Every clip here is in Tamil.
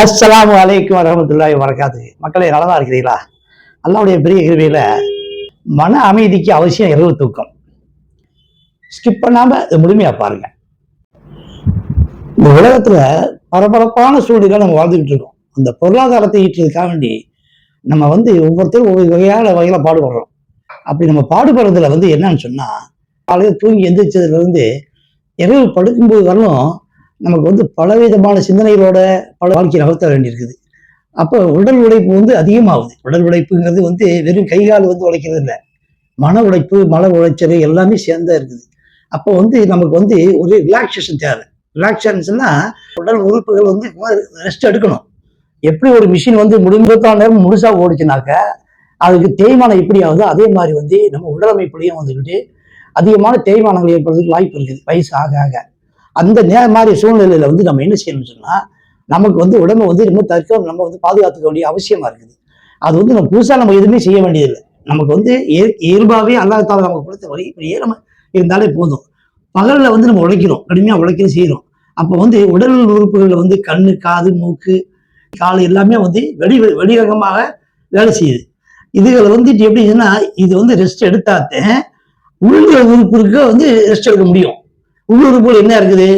அஸ்லாம் வலைக்கும் வரமத்துல்லாஹி வரக்காது மக்களை நலமா இருக்கிறீங்களா அல்லாவுடைய பெரிய கிருவியில் மன அமைதிக்கு அவசியம் இரவு தூக்கம். ஸ்கிப் பண்ணாமல் இதை முழுமையாக பாருங்க. இந்த உலகத்தில் பரபரப்பான சூழ்நிலை நம்ம வாழ்ந்துக்கிட்டு இருக்கோம். அந்த பொருளாதாரத்தை ஈட்டுறதுக்காக வேண்டி நம்ம வந்து ஒவ்வொருத்தரும் ஒவ்வொரு வகையான வகையில் பாடுபடுறோம். அப்படி நம்ம பாடுபடுறதுல வந்து என்னன்னு சொன்னால் காலையில் தூங்கி எந்திரிச்சதுலேருந்து இரவு படுக்கும்போது வரலும் நமக்கு வந்து பலவிதமான சிந்தனைகளோட பல வாழ்க்கை நகர்த்த வேண்டியிருக்குது. அப்போ உடல் உழைப்பு வந்து அதிகமாகுது. உடல் உழைப்புங்கிறது வந்து வெறும் கை கால் வந்து உழைக்கிறது இல்லை. மன உழைப்பு மன உழைச்சல் எல்லாமே சேர்ந்தா இருக்குது. அப்போ வந்து நமக்கு வந்து ஒரு ரிலாக்ஸேஷன் தேவை. ரிலாக்ஸேஷன்னா உடல் உறுப்புகள் வந்து ரெஸ்ட் எடுக்கணும். எப்படி ஒரு மிஷின் வந்து முடிஞ்சதான் நேரம் முழுசாக ஓடிச்சுனாக்க அதுக்கு தேய்மானம் எப்படி ஆகுதோ அதே மாதிரி வந்து நம்ம உடலமைப்புலையும் வந்துக்கிட்டு அதிகமான தேய்மானங்கள் ஏற்படுறதுக்கு வாய்ப்பு இருக்குது. வயசு ஆக ஆக. அந்த நே மாதிரி சூழ்நிலையில வந்து நம்ம என்ன செய்யணும்னு சொன்னா நமக்கு வந்து உடம்பை வந்து ரொம்ப தற்க நம்ம வந்து பாதுகாத்துக்க வேண்டிய அவசியமா இருக்குது. அது வந்து நம்ம புதுசாக நம்ம எதுவுமே செய்ய வேண்டியதில்லை. நமக்கு வந்து இயல்பாகவே இயல்பாவே நமக்கு கொடுத்த வழி இப்படியே நம்ம இருந்தாலே போதும். பகலில் வந்து நம்ம உழைக்கிறோம் கடுமையாக உழைக்கணும் செய்கிறோம் அப்போ வந்து உடல் உறுப்புகளில் வந்து கண்ணு காது மூக்கு கால் எல்லாமே வந்து வெளி வெளிரகமாக வேலை செய்யுது. இதுகளை வந்துட்டு எப்படின்னா இது வந்து ரெஸ்ட் எடுத்தாத்தேன் உள்ள உறுப்புக்கு வந்து ரெஸ்ட் எடுக்க முடியும். உள்ளூர் போல் என்ன இருக்குது?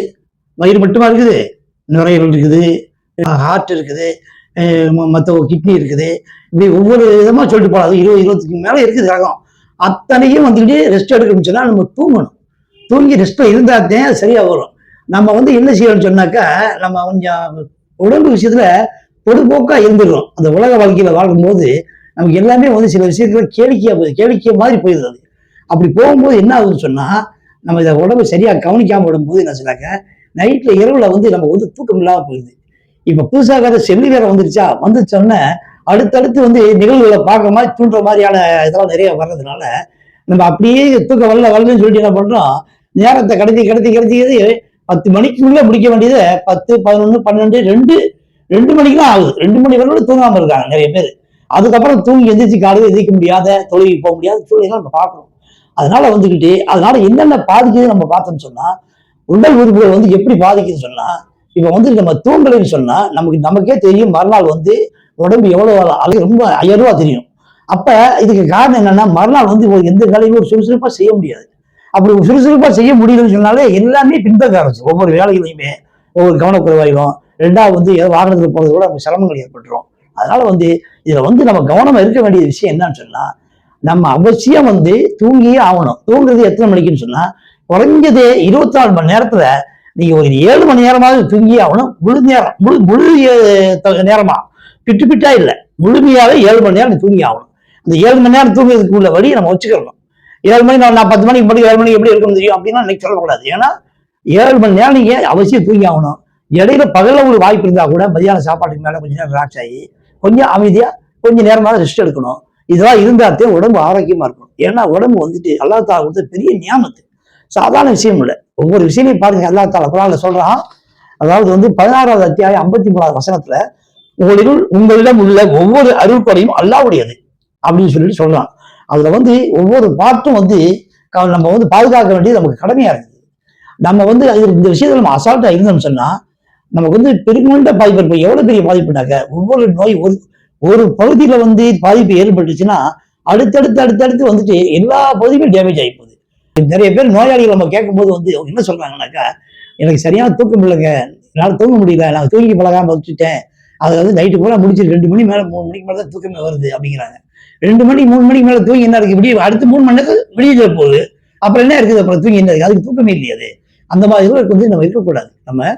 வயிறு மட்டுமா இருக்குது? நுரையீரல் இருக்குது. ஹார்ட் இருக்குது. மற்ற கிட்னி இருக்குது. இப்படி ஒவ்வொரு விதமாக சொல்லிட்டு போகலாம் அது இருபது இருபத்துக்கு மேலே இருக்குது ரகம் அத்தனையும் வந்துக்கிட்டே ரெஸ்ட் எடுக்கணும்னு சொன்னால் நம்ம தூங்கணும். தூங்கி ரெஸ்ட்ல இருந்தால் தான் சரியாக வரும். நம்ம வந்து என்ன செய்யணும்னு சொன்னாக்கா நம்ம கொஞ்சம் உடம்பு விஷயத்தில் பொதுபோக்காக இருந்துடுறோம். அந்த உலக வாழ்க்கையில் வாழும்போது நமக்கு எல்லாமே வந்து சில விஷயத்துல கேளிக்கையாக போகுது. கேளிக்கை மாதிரி போயிடுது அப்படி போகும்போது என்ன ஆகுதுன்னு சொன்னால் நம்ம இதை உடம்பு சரியாக கவனிக்காம விடும்போது என்ன சொன்னாக்க நைட்டில் இரவுல வந்து நம்ம வந்து தூக்கம் இல்லாமல் போயிடுது இப்போ புதுசாக வேற செல்லி வேற வந்துருச்சா? வந்துச்சோன்னே அடுத்தடுத்து வந்து நிகழ்வுகளை பார்க்குற மாதிரி தூண்டுற மாதிரியான இதெல்லாம் நிறைய வர்றதுனால நம்ம அப்படியே தூக்கம் வரல வரலன்னு சொல்லிட்டு என்ன பண்ணுறோம் நேரத்தை கடத்தி கடத்தி கடத்திக்கிறது பத்து மணிக்குள்ளே முடிக்க வேண்டியதை பத்து பதினொன்று பன்னெண்டு ரெண்டு ரெண்டு மணிக்கெலாம் ஆகுது. ரெண்டு மணி வரைக்கும் தூங்காமல் இருக்காங்க நிறைய பேர். அதுக்கப்புறம் தூங்கி எந்திரிச்சு காலையில் எந்திரிக்க முடியாத தொழிலுக்கு போக முடியாத சூழ்நிலை நம்ம பார்க்கணும் அதனால வந்துக்கிட்டு அதனால என்னென்ன பாதிக்குது நம்ம பார்த்தோம்னு சொன்னா உடல் உறுப்புகள் வந்து எப்படி பாதிக்குதுன்னு சொன்னா இப்ப வந்து நம்ம தூங்கலைன்னு சொன்னா நமக்கு நமக்கே தெரியும் மறுநாள் வந்து உடம்பு எவ்வளவு அழகு ரொம்ப அயர்வா தெரியும். அப்ப இதுக்கு காரணம் என்னன்னா மறுநாள் வந்து எந்த வேலையும் ஒரு சுறுசுறுப்பா செய்ய முடியாது. அப்படி சுறுசுறுப்பா செய்ய முடியலன்னு சொன்னாலே எல்லாமே பின்தங்க ஆரம்பிச்சு ஒவ்வொரு வேலைகளையுமே ஒவ்வொரு கவனக்குறைவாயிடும் ரெண்டாவது வந்து ஏதோ வாகனத்துல போகிறது கூட நமக்கு சிரமங்கள் ஏற்பட்டுரும். அதனால வந்து இதுல வந்து நம்ம கவனமா இருக்க வேண்டிய விஷயம் என்னன்னு சொன்னா நம்ம அவசியம் வந்து தூங்கியே ஆகணும். தூங்குறது எத்தனை மணிக்குன்னு சொன்னா குறைஞ்சது இருபத்தி நாலு மணி நேரத்துல நீங்க ஒரு ஏழு மணி நேரமாவது தூங்கியே ஆகணும். முழு நேரம் முழு முழு த- நேரமா? பிட்டு பிட்டா இல்லை. முழுமையாவே ஏழு மணி நேரம் தூங்கி ஆகணும். அந்த ஏழு மணி நேரம் தூங்குறதுக்கு உள்ள வழி நம்ம வச்சுக்கிறணும் ஏழு மணி நான் பத்து மணிக்கு படி ஏழு மணிக்கு எப்படி இருக்கணும் தெரியும் அப்படின்னா இன்னைக்கு சொல்லக்கூடாது. ஏன்னா ஏழு மணி நேரம் நீங்க அவசியம் தூங்கி ஆகணும். இடையில பகல உங்களுக்கு வாய்ப்பு இருந்தா கூட மதியான சாப்பாட்டுக்கு மேல கொஞ்சம் நேரம் ரிலாக்ஸ் ஆகி கொஞ்சம் அமைதியா கொஞ்சம் நேரமாக ரெஸ்ட் எடுக்கணும். இதெல்லாம் இருந்தாத்தே உடம்பு ஆரோக்கியமா இருக்கும் ஏன்னா உடம்பு வந்துட்டு அல்லா தாலா கொடுத்த பெரிய நியாமத்து. சாதாரண விஷயம் இல்லை. ஒவ்வொரு விஷயத்தையும் பாருங்க அல்லா தாலா குரான்ல சொல்றான். அதாவது வந்து பதினாறாவது அத்தியாயம் ஐம்பத்தி மூணாவது வசனத்துல உங்களிடம் உங்களிடம் உள்ள ஒவ்வொரு அறிவுப்படையும் அல்லாவுடையது அப்படின்னு சொல்லிட்டு சொல்றான். அதுல வந்து ஒவ்வொரு பாட்டும் வந்து நம்ம வந்து பாதுகாக்க வேண்டியது நமக்கு கடமையா இருக்குது. நம்ம வந்து அது இந்த விஷயத்துல நம்ம அசால்ட்டா இருந்தோம்னு சொன்னா நமக்கு வந்து பெருமண்ட பாதிப்பு இருக்கும். எவ்வளவு பெரிய பாதிப்புனாக்க ஒவ்வொரு நோய் ஒரு ஒரு பகுதியில வந்து பாதிப்பு ஏற்பட்டுச்சுன்னா அடுத்தடுத்து அடுத்தடுத்து வந்துட்டு எல்லா பகுதியுமே டேமேஜ் ஆகி போகுது. நிறைய பேர் நோயாளிகள் நம்ம கேட்கும்போது வந்து அவங்க என்ன சொல்றாங்கன்னாக்கா எனக்கு சரியான தூக்கம் இல்லைங்க. என்னால் தூங்க முடியல. நான் தூங்கி பழகாம வச்சுட்டேன். அது வந்து நைட்டு பூரா முடிச்சு ரெண்டு மணி மேல மூணு மணிக்கு மேலே தான் தூக்கமே வருது அப்படிங்கிறாங்க. ரெண்டு மணி மூணு மணிக்கு மேலே தூங்கி என்ன இருக்கு? இப்படி அடுத்த மூணு மணி நேரத்துக்கு வெளியில போகுது. அப்புறம் என்ன இருக்குது? அப்புறம் தூங்கி என்ன இருக்கு? அதுக்கு தூக்கமே இல்லையாது அந்த மாதிரி வந்து நம்ம இருக்கக்கூடாது. நம்ம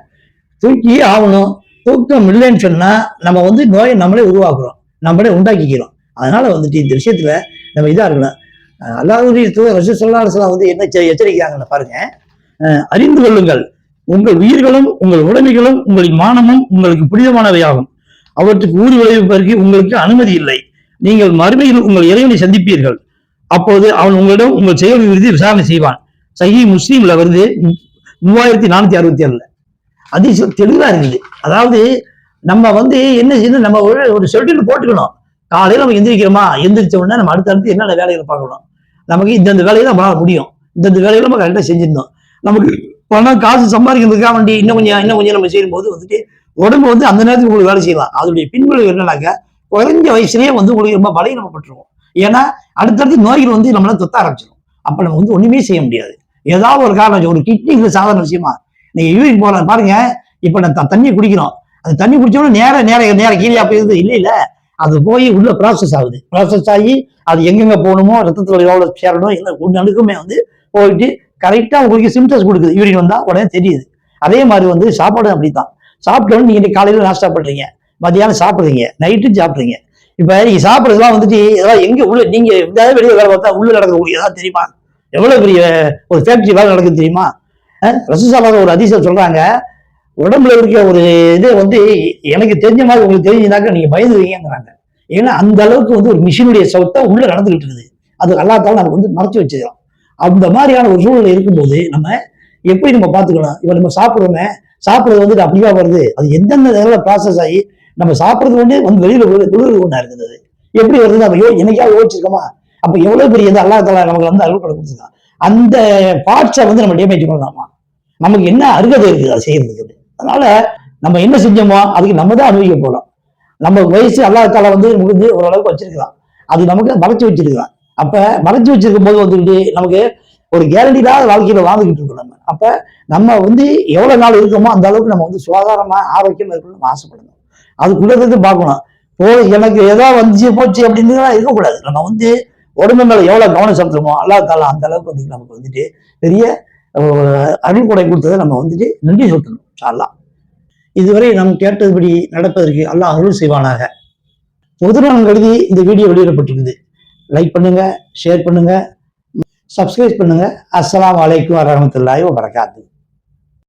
தூக்கி ஆகணும். தூக்கம் இல்லைன்னு சொன்னா நம்ம வந்து நோயை நம்மளே உருவாக்குறோம். நம்மளே உண்டாக்கிக்கிறோம். அதனால வந்துட்டு இந்த விஷயத்துல நம்ம இதா இருக்கணும். அல்லாவுடைய தூதர் ரசூல் வந்து என்ன எச்சரிக்கிறாங்கன்னு பாருங்க. அறிந்து கொள்ளுங்கள். உங்கள் உயிர்களும் உங்கள் உடைமைகளும் உங்களின் மானமும் உங்களுக்கு புனிதமானவையாகும். அவற்றுக்கு ஊறு விளைவிப்பதற்கு உங்களுக்கு அனுமதி இல்லை. நீங்கள் மறுமையில் உங்கள் இறைவனை சந்திப்பீர்கள். அப்போது அவன் உங்களிடம் உங்கள் செயல் விருதி விசாரணை செய்வான். சஹி முஸ்லீம்ல வருது மூவாயிரத்தி நானூத்தி அறுபத்தி ஏழுல. அதிசயம் தெளிவா இருக்குது. அதாவது நம்ம வந்து என்ன செய்யணும்? நம்ம ஒரு ஒரு ஷெட்யூல் போட்டுக்கணும். காலையில் நம்ம எந்திரிக்கிறோமா? எந்திரிச்ச உடனே நம்ம அடுத்தடுத்து என்னென்ன வேலைகளை பார்க்கணும்? நமக்கு இந்தந்த வேலையை நம்மளால முடியும். இந்தந்த வேலைகளை நம்ம கரெக்டாக செஞ்சிருந்தோம் நமக்கு பணம் காசு சம்பாதிக்கிறதுக்காக வேண்டி இன்னும் கொஞ்சம் இன்னும் கொஞ்சம் நம்ம செய்யும்போது வந்துட்டு உடம்பு வந்து அந்த நேரத்துக்கு உங்களுக்கு வேலை செய்யலாம். அதோடைய பின்விளைவு என்னன்னாக்க குறைஞ்ச வயசுலேயே வந்து உங்களுக்கு ரொம்ப பட்டுருவோம். ஏன்னா அடுத்தடுத்து நோய்கள் வந்து நம்மளால தொத்த ஆரம்பிச்சிடும் அப்போ நம்ம வந்து ஒன்றுமே செய்ய முடியாது. ஏதாவது ஒரு காரணம் ஒரு கிட்னிக்கு சாதாரண விஷயமா நீங்க யூரின் போற பாருங்க இப்ப நான் தண்ணி குடிக்கிறோம். அது தண்ணி குடிச்சோம்னா நேர நேர நேர கீழே போயிருது இல்ல இல்ல. அது போய் உள்ள ப்ராசஸ் ஆகுது. ப்ராசஸ் ஆகி அது எங்கெங்க போகணுமோ ரத்தத்துல எவ்வளவு சேரணும் இல்லை ஒன்று அணுக்குமே வந்து போயிட்டு கரெக்டா உங்களுக்கு சிம்டம்ஸ் கொடுக்குது. யூரின் வந்தா உடனே தெரியுது. அதே மாதிரி வந்து சாப்பாடு அப்படித்தான். சாப்பிட்டோன்னு நீங்க இன்னைக்கு காலையில நாஸ்டா பண்றீங்க. மதியானம் சாப்பிடுறீங்க. நைட்டு சாப்பிடுறீங்க. இப்ப நீங்க சாப்பிடுறதுலாம் வந்துட்டு ஏதாவது எங்க உள்ள நீங்க எதாவது வெளியே வேலை பார்த்தா உள்ள நடக்கக்கூடிய ஏதாவது தெரியுமா? எவ்வளவு பெரிய ஒரு ஃபேக்டரி வேலை நடக்குது தெரியுமா? ரசசாலாத ஒரு அதிசயம் சொல்றாங்க உடம்புல இருக்க ஒரு இது வந்து எனக்கு தெரிஞ்ச மாதிரி உங்களுக்கு தெரிஞ்சுனாக்க நீங்க பயந்துருவீங்கிறாங்க ஏன்னா அந்த அளவுக்கு வந்து ஒரு மிஷினுடைய சவுத்தா உள்ள நடந்துகிட்டு இருக்குது. அது அல்லாத்தாலும் நமக்கு வந்து மறைச்சு வச்சுக்கலாம் அந்த மாதிரியான ஒரு சூழ்நிலை இருக்கும்போது நம்ம எப்படி நம்ம பார்த்துக்கலாம் இப்ப நம்ம சாப்பிடுறோமே சாப்பிடுறது வந்துட்டு அப்படியா வருது. அது எந்தெந்த நேரம் ப்ராசஸ் ஆகி நம்ம சாப்பிடுறது வந்து வந்து வெளியில குளிர் ஒன்றா இருக்குது. எப்படி வருது நம்ம யோ என்னைக்காவது யோசிச்சிருக்கோமா? அப்ப எவ்வளவு பெரிய இது அல்லா தலா நமக்கு வந்து அருள் கொடுத்துருக்கான். அந்த பார்ட்ஸை வந்து நம்ம டேமேஜ் பண்ணலாமா? நமக்கு என்ன அருகதை இருக்குது அதை செய்யறதுக்கு? அதனால நம்ம என்ன செஞ்சோமோ அதுக்கு நம்ம தான் அனுபவிக்க போறோம். நம்ம வயசு அல்லா தாலா வந்து முடிஞ்சு ஓரளவுக்கு வச்சிருக்கலாம். அது நமக்கு மறைச்சு வச்சிருக்கலாம். அப்ப மறைச்சு வச்சிருக்கும் போது வந்துட்டு நமக்கு ஒரு கேரண்டிடாத வாழ்க்கையில வாழ்ந்துகிட்டு இருக்கோம் நம்ம. அப்ப நம்ம வந்து எவ்வளவு நாள் இருக்கோமோ அந்த அளவுக்கு நம்ம வந்து சுகாதாரமா ஆரோக்கியமா இருக்கணும்னு நம்ம ஆசைப்படணும். அதுக்குள்ளது பார்க்கணும். போ எனக்கு ஏதோ வந்துச்சு போச்சு அப்படின்னு இருக்கக்கூடாது. நம்ம வந்து உடம்பு மேல எவ்வளவு கவனம் செலுத்துறோமோ அல்லா காலம் அந்த அளவுக்கு வந்து நமக்கு வந்துட்டு பெரிய அருள்கொடை அருள் கொடை கொடுத்ததை நம்ம வந்துட்டு நன்றி சொல்லணும் அல்லா இதுவரை நாம் கேட்டதுபடி நடப்பதற்கு அல்லாஹ் அருள் செய்வானாக. பொதுநலன் கருதி இந்த வீடியோ வெளியிடப்பட்டிருக்குது. லைக் பண்ணுங்க ஷேர் பண்ணுங்க சப்ஸ்கிரைப் பண்ணுங்க. அஸ்லாம் வலைக்கும் வரஹ்மத்துல்லாஹி வரகாத்து